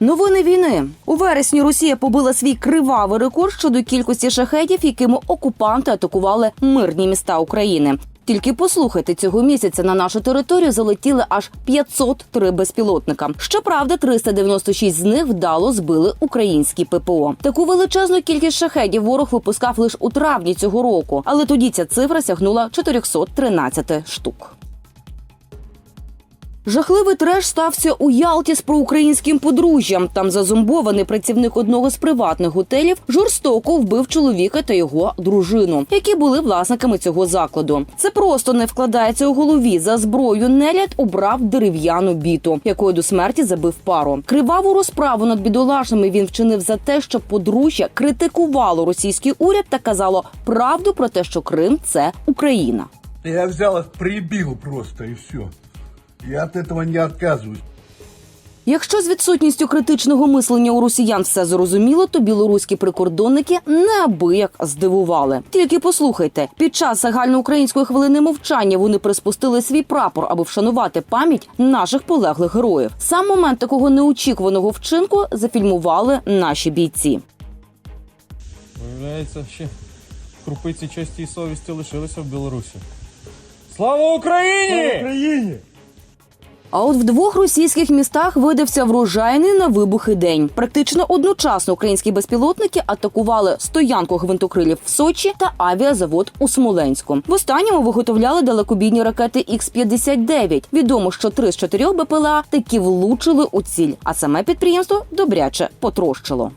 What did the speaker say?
Новини війни у вересні Росія побила свій кривавий рекорд щодо кількості шахедів, якими окупанти атакували мирні міста України. Тільки послухайте, цього місяця на нашу територію залетіли аж 503 безпілотника. Щоправда, 396 з них вдало збили українські ППО. Таку величезну кількість шахедів ворог випускав лише у травні цього року, але тоді ця цифра сягнула 413 штук. Жахливий треш стався у Ялті з проукраїнським подружжям. Там зазомбований працівник одного з приватних готелів жорстоко вбив чоловіка та його дружину, які були власниками цього закладу. Це просто не вкладається у голові. За зброю нелядь обрав дерев'яну біту, якою до смерті забив пару. Криваву розправу над бідолашними він вчинив за те, що подружжя критикувало російський уряд та казало правду про те, що Крим це Україна. Я взял их, прибил просто и все. Я от этого не отказываюсь. Якщо з відсутністю критичного мислення у росіян все зрозуміло, то білоруські прикордонники неабияк здивували. Тільки послухайте, під час загальноукраїнської хвилини мовчання вони приспустили свій прапор, аби вшанувати пам'ять наших полеглих героїв. Сам момент такого неочікуваного вчинку зафільмували наші бійці. Виявляється, ще крупиці честі і совісті лишилися в Білорусі. Слава Україні! Украине! А от в двох російських містах видався врожайний на вибухи день. Практично одночасно українські безпілотники атакували стоянку гвинтокрилів в Сочі та авіазавод у Смоленську. В останньому виготовляли далекобійні ракети Х-59. Відомо, що три з чотирьох БПЛА таки влучили у ціль, а саме підприємство добряче потрощило.